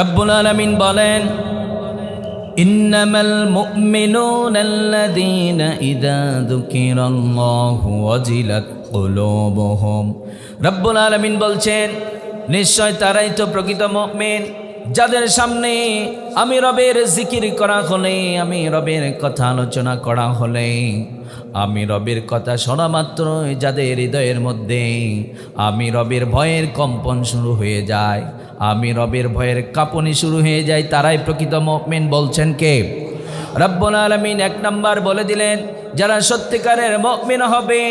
রব্বুল আলমিন বলেন, ইন্নামাল মুমিনুন আল্লাযীনা ইযা যুকিরাল্লাহু ওয়াজিলাত কুলুবুহুম। রব্বুল আলমিন বলছেন, নিশ্চয় তারাই তো প্রকৃত মুমিন। যাদের সামনে আমি রবের জিকির করা হলে, আমি রবের কথা আলোচনা করা হলে, আমি রবের কথা শোনা মাত্র যাদের হৃদয়ের মধ্যে, আমি রবের ভয়ের কম্পন শুরু হয়ে যায়, আমি রবের ভয়ের কাঁপনি শুরু হয়ে যায়, তারাই প্রকৃত মুমিন বলছেন কে? রব্বুল আলমিন এক নাম্বার বলে দিলেন যারা সত্যিকারের মমিন হবে,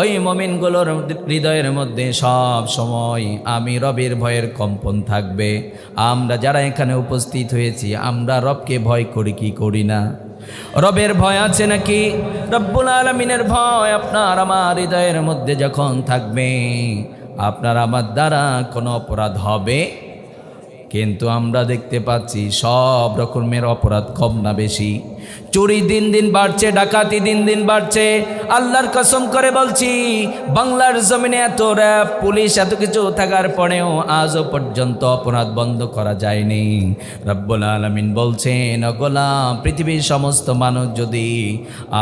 ওই মমিনগুলোর হৃদয়ের মধ্যে সব সময় আমি রবের ভয়ের কম্পন থাকবে। আমরা যারা এখানে উপস্থিত হয়েছি, আমরা রবকে ভয় করি, কি করি না? রবের ভয় আছে নাকি? রব্বুল আলমিনের ভয় আপনার আমার হৃদয়ের মধ্যে যখন থাকবে, আপনার আমার দ্বারা কোনো অপরাধ হবে? কিন্তু আমরা দেখতে পাচ্ছি সব রকমের অপরাধ কম না বেশি। চুরি দিন দিন বাড়ছে, ডাকাতি দিন দিন বাড়ছে। আল্লাহর কসম করে বলছি, বাংলার জমিনে এত র্যাব, পুলিশ এত কিছু থাকার পরেও আজও পর্যন্ত অপরাধ বন্ধ করা যায়নি। রব্বুল আলমিন বলছেন গোলাম, পৃথিবীর সমস্ত মানুষ যদি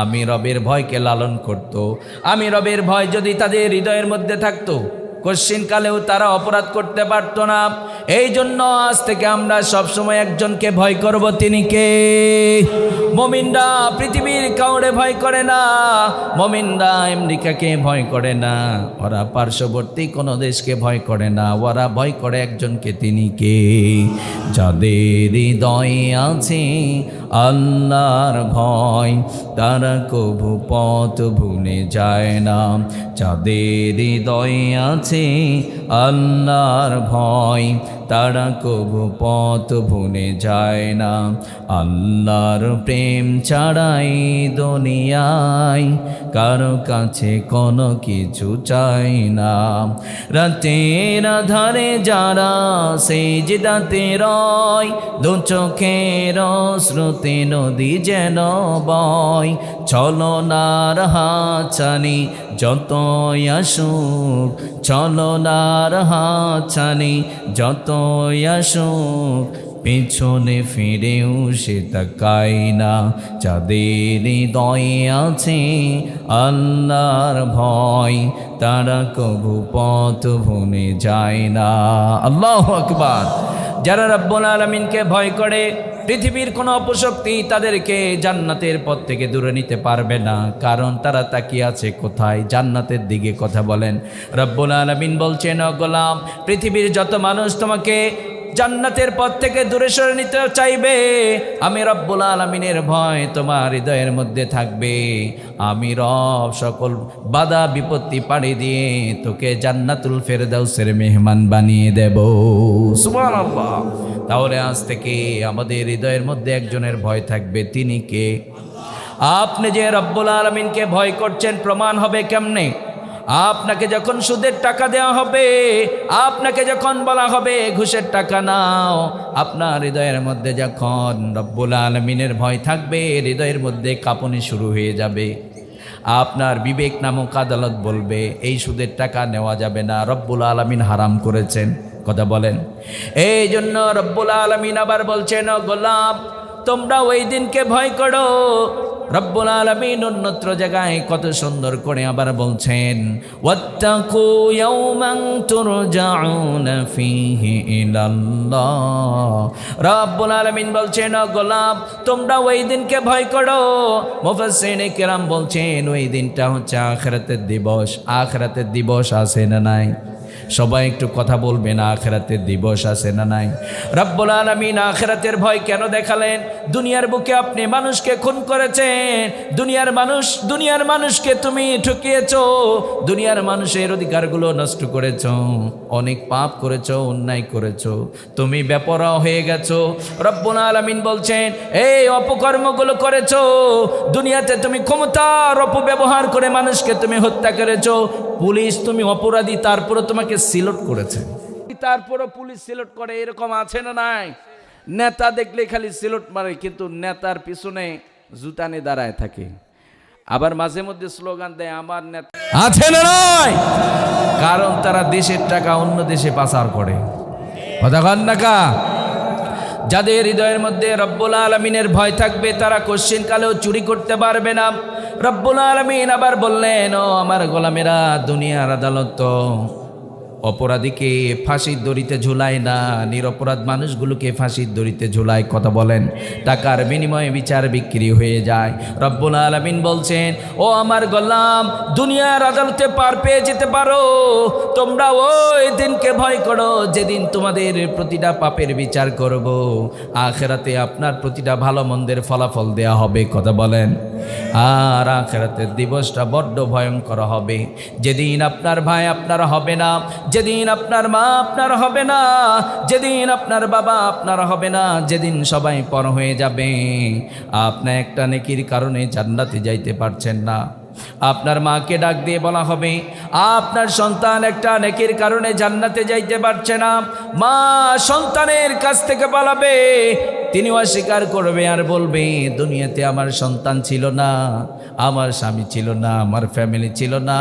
আমি রবের ভয়কে লালন করত। আমি রবের ভয় যদি তাদের হৃদয়ের মধ্যে থাকতো কালেও তারা অপরাধ করতে পারতো না। এই জন্য আজ থেকে আমরা সবসময় একজনকে ভয় করব, তিনি কে? মমিনরা পৃথিবীর কাউরে ভয় করে না, মমিনরা আমেরিকাকে ভয় করে না, ওরা পার্শ্ববর্তী কোনো দেশকে ভয় করে না, ওরা ভয় করে একজনকে, তিনি কে? যাদের হৃদয়ে আছে আল্লাহর ভয় তারা কবু পথ ভুলে যায় না। যাদের হৃদয় আছে আল্লাহর ভয় তারা কবু পথ ভুলে যায় না। আল্লাহর প্রেম ছাড়াই দুনিয়ায় কারও কাছে কোনো কিছু চাই না। রাতের আধারে যারা সেই জিদাতে রয়, দু চোখের শ্রুতি নদী যেন বয় ছলনার হাছানি যত আসুক ছলনার হাছানি যত আসুক, পেছনে ফিরেও সে তাকাই না। যাদের হৃদয়ে আছে আল্লাহর ভয়, তারা কবু পথ ভুলে যায় না। আল্লাহ আকবার। যারা রব্বুল আলমিনকে ভয় করে পৃথিবীর কোনো অপশক্তি তাদেরকে জান্নাতের পথ থেকে দূরে নিতে পারবে না। কারণ তারা তাকিয়ে আছে কোথায়? জান্নাতের দিকে কথা বলেন। রব্বুল আলমিন বলছেন, "ও গোলাম, পৃথিবীর যত মানুষ তোমাকে জান্নাতের পথ থেকে দূরে সরে নিতে চাইবে। আমি রব্বুল আলমিনের ভয় তোমার হৃদয়ের মধ্যে থাকবে। আমি রব সকল বাধা, বিপত্তি পাড়ি দিয়ে তোকে জান্নাতুল ফেরদাউসের মেহমান বানিয়ে দেব। সুবহানাল্লাহ। তাহলে আজ থেকে আমাদের হৃদয়ের মধ্যে একজনের ভয় থাকবে, তিনি কে? আপনি যে রব্বুল আলমিনকে ভয় করছেন, প্রমাণ হবে কেমনে? আপনাকে যখন সুদের টাকা দেওয়া হবে, আপনাকে যখন বলা হবে ঘুষের টাকা নাও, আপনার হৃদয়ের মধ্যে যখন রব্বুল আলমিনের ভয় থাকবে, হৃদয়ের মধ্যে কাঁপনি শুরু হয়ে যাবে। আপনার বিবেক নামক আদালত বলবে, এই সুদের টাকা নেওয়া যাবে না, রব্বুল আলমিন হারাম করেছেন। কথা বলেন। এই জন্য রব্বুল আলমিন আবার বলছেন, "ও গোলাম তোমরা ওই দিনকে ভয় করো। রব্বুল আলমিন অন্যত্র জায়গায় কত সুন্দর করে আবার বলছেন রব্বুল আলমিন বলছেন, "ও গোলাম তোমরা ওই দিনকে ভয় করো। মুফাসসিরিনে কেরাম বলছেন, ওই দিনটা হচ্ছে আখিরাতের দিবস। আখিরাতের দিবস আছে না নাই? সবাই একটু কথা বলবেন, আখেরাতের দিবস আছে না নাই? রব্বুল আলমিন আখেরাতের ভয় কেন দেখালেন? দুনিয়ার বুকে আপনি মানুষকে খুন করেছেন। দুনিয়ার মানুষ, দুনিয়ার মানুষকে তুমি ঠকিয়েছ। দুনিয়ার মানুষের অধিকারগুলো নষ্ট করেছ। অনেক পাপ করেছ, অন্যায় করেছ। তুমি বেপরা হয়ে গেছো। রব্বুল আলমিন বলছেন, এই অপকর্মগুলো করেছ। দুনিয়াতে তুমি ক্ষমতার অপব্যবহার করে মানুষকে তুমি হত্যা করেছ। পুলিশ তুমি অপরাধী তারপরে তোমাকে সিলট করেছে। তারপরও পুলিশ সিলট করে এরকম আছে না নাই? নেতা দেখলে খালি সিলট মারে কিন্তু নেতার পিছনে জুতানে দাঁড়ায় থাকে। আবার মাঝে মধ্যে স্লোগান দেয় আমার নেতা আছে না নয় কারণ তারা দেশের টাকা অন্য দেশে পাচার করে। কথা কন না যাদের হৃদয়ের মধ্যে রব্বুল আলমিনের ভয় থাকবে তারা কোশ্চিন কালেও চুরি করতে পারবে না। রব্বুল আলমিন আবার বললেন ও আমার গোলামেরা দুনিয়ার আদালত অপরাধীকে ফাঁসির দড়িতে ঝুলায় না, নিরপরাধ মানুষগুলোকে ফাঁসির দড়িতে ঝুলায়, কথা বলেন। টাকার বিনিময়ে বিচার বিক্রি হয়ে যায়। রব্বুল আলমিন বলছেন, ও আমার গোলাম, দুনিয়ার আদালতে পার পেয়ে যেতে পারো। তোমরা ওই দিনকে ভয় করো, যেদিন তোমাদের প্রতিটা পাপের বিচার করব। আখেরাতে আপনার প্রতিটা ভালো মন্দের ফলাফল দেয়া হবে, কথা বলেন। আর আখেরাতের দিবসটা বড্ড ভয়ঙ্কর হবে। যেদিন আপনার ভাই আপনার হবে না যেদিন আপনার মা আপনার হবে না, যেদিন আপনার বাবা আপনার হবে না, যেদিন সবাই পর হয়ে যাবে। আপনার একটা নেকির কারণে জান্নাতে যাইতে পারছেন না। আপনার মাকে ডাক দিয়ে বলা হবে, আপনার সন্তান একটা নেকির কারণে জান্নাতে যাইতে পারছে না। মা সন্তানের কাছ থেকে পালাবে তিনি অস্বীকার করবে আর বলবে, দুনিয়াতে আমার সন্তান ছিল না, আমার স্বামী ছিল না, আমার ফ্যামিলি ছিল না।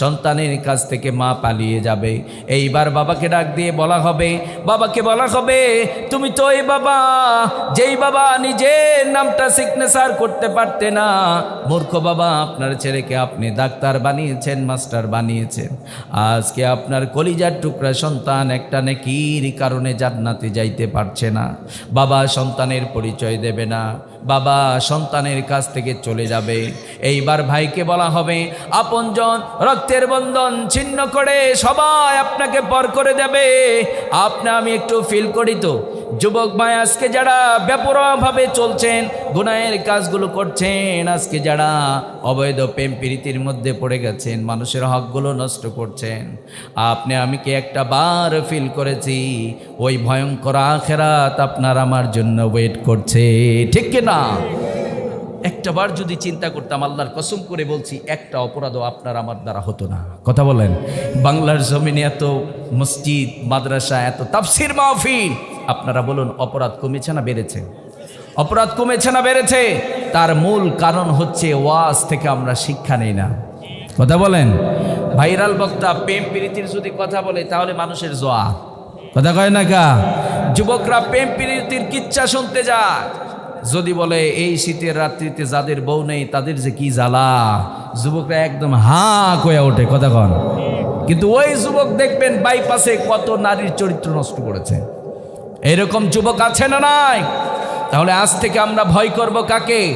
সন্তানের কাছ থেকে মা পালিয়ে যাবে। এইবার বাবাকে ডাক দিয়ে বলা হবে, বাবাকে বলা হবে, তুমি তো এই বাবা, যেই বাবা নিজের নামটা সিগনেচার করতে পারতে না। মূর্খ বাবা, আপনার ছেলেকে আপনি ডাক্তার বানিয়েছেন, মাস্টার বানিয়েছেন। আজকে আপনার কলিজার টুকরা সন্তান একটা নেকির কারণে জান্নাতে যাইতে পারছে না। বাবা সন্তানের পরিচয় দেবে না। বাবা সন্তানের কাছ থেকে চলে যাবে। এইবার ভাইকে বলা হবে, আপনজন রক্তের বন্ধন ছিন্ন করে সবাই আপনাকে পর করে দেবে। আপনি আমি একটু ফিল করি তো। যুবক ভাই, আজকে যারা ব্যাপরভাবে চলছেন গুনায়ের কাজগুলো করছেন, আজকে যারা অবৈধ প্রেম প্রীতির মধ্যে পড়ে গেছেন, মানুষের হকগুলো নষ্ট করছেন, আপনি, আমি কি একটা বার ফিল করেছি, ওই ভয়ঙ্কর আখেরাত আপনার আমার জন্য ওয়েট করছে, ঠিক না? একটা বার যদি চিন্তা করতাম, আল্লাহর কসম করে বলছি, একটা অপরাধও আপনার আমার দ্বারা হতো না। কথা বলেন, বাংলার জমিনে এত মসজিদ, মাদ্রাসা, এত তাফসির মাহফিল আপনারা বলুন, অপরাধ কমেছে না বেড়েছে? অপরাধ কমেছে না বেড়েছে? তার মূল কারণ হচ্ছে ওয়াজ থেকে আমরা শিক্ষা নেই না। কথা বলেন? ভাইরাল বক্তা, প্রেম প্রীতির যদি কথা বলে, তাহলে মানুষের জোয়া। কথা কয় না কা? যুবকরা প্রেম প্রীতির কিচ্ছা শুনতে যায়। যদি বলে, এই শীতের রাত্রিতে যাদের বউ নেই, তাদের যে কি জ্বালা? যুবকরা একদম হা কয়া ওঠে, কথা কন। কিন্তু ওই যুবক দেখবেন বাইপাসে কত নারীর চরিত্র নষ্ট করেছে। এরকম যুবক আছে না নাই? তাহলে আজ থেকে আমরা ভয় করব কাকে?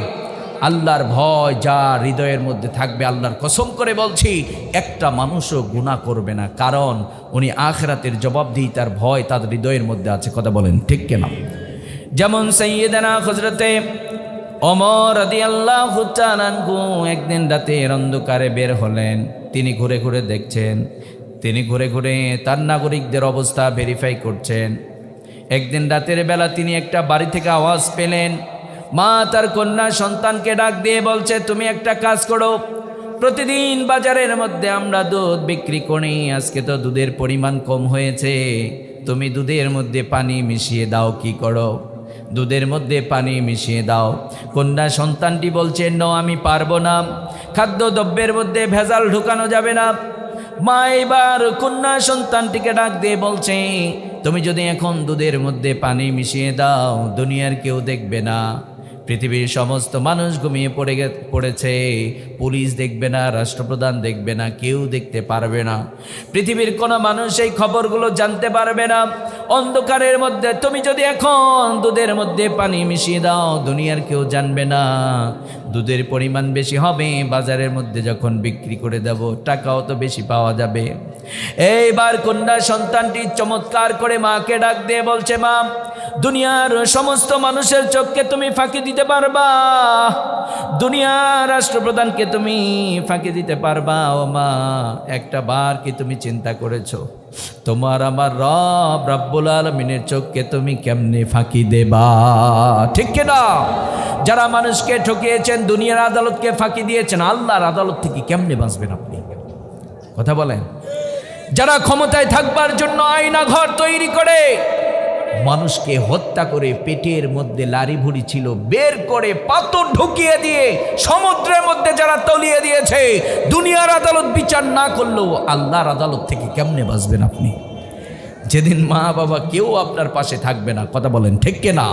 আল্লাহর ভয় যা হৃদয়ের মধ্যে থাকবে, আল্লাহর কসম করে বলছি, একটা মানুষও গুণা করবে না। কারণ উনি আখরাতের জবাবদিহি, তার ভয় তার হৃদয়ের মধ্যে আছে। কথা বলেন, ঠিক কেনা যেমন সৈয়দানা হজরতে অমর আদি আল্লাহ একদিন রাতের অন্ধকারে বের হলেন। তিনি ঘুরে ঘুরে দেখছেন, তিনি ঘুরে ঘুরে তার নাগরিকদের অবস্থা ভেরিফাই করছেন। একদিন রাতের বেলা তিনি একটা বাড়ি থেকে আওয়াজ পেলেন। মা তার কন্যা সন্তানকে ডাক দিয়ে বলছে, তুমি একটা কাজ করো। প্রতিদিন বাজারের মধ্যে আমরা দুধ বিক্রি করি। আজকে তো দুধের পরিমাণ কম হয়েছে। তুমি দুধের মধ্যে পানি মিশিয়ে দাও, কি করো? দুধের মধ্যে পানি মিশিয়ে দাও। কন্যা সন্তানটি বলছে, ন, আমি পারব না। খাদ্যদ্রব্যের মধ্যে ভেজাল ঢুকানো যাবে না। মা এবার কন্যা সন্তানটিকে ডাক দিয়ে বলছে, তুমি যদি এখন দুধের মধ্যে পানি মিশিয়ে দাও, দুনিয়ার কেউ দেখবে না। পৃথিবীর সমস্ত মানুষ ঘুমিয়ে পড়ে পড়েছে। পুলিশ দেখবে না, রাষ্ট্রপ্রধান দেখবে না, কেউ দেখতে পারবে না। পৃথিবীর কোনো মানুষ এই খবরগুলো জানতে পারবে না। অন্ধকারের মধ্যে তুমি যদি এখন দুধের মধ্যে পানি মিশিয়ে দাও, দুনিয়ার কেউ জানবে না। দুধের পরিমাণ বেশি হবে, বাজারের মধ্যে যখন বিক্রি করে দেব, টাকাও তো বেশি পাওয়া যাবে। এইবার কন্যা সন্তানটি চমৎকার করে মাকে ডাক দিয়ে বলছে, মা দুনিয়ার সমস্ত মানুষের চোখকে তুমি ফাঁকি দিতে পারবা। দুনিয়ার রাষ্ট্রপ্রধানকে তুমি ফাঁকি দিতে পারবা। ও মা, একটা বার কি তুমি চিন্তা করেছ? তোমার আমার রব রব্বুল আলমিনের চোখকে তুমি কেমনে ফাঁকি দেবা? ঠিক না? যারা মানুষকে ঠকিয়েছেন, দুনিয়ার আদালতকে ফাঁকি দিয়েছেন, আল্লাহর আদালত থেকে কেমনে বাঁচবেন আপনি? কথা বলেন। যারা ক্ষমতায় থাকবার জন্য আয়না ঘর তৈরি করে মানুষকে হত্যা করে পেটের মধ্যে লারি ভুড়ি ছিল, বের করে পাথর ঢুকিয়ে দিয়ে সমুদ্রের মধ্যে যারা তলিয়ে দিয়েছে, দুনিয়ার আদালত বিচার না করলেও আল্লাহর আদালত থেকে কেমনে বাঁচবেন আপনি? যেদিন মা বাবা কেউ আপনার পাশে থাকবে না, কথা বলেন ঠিক না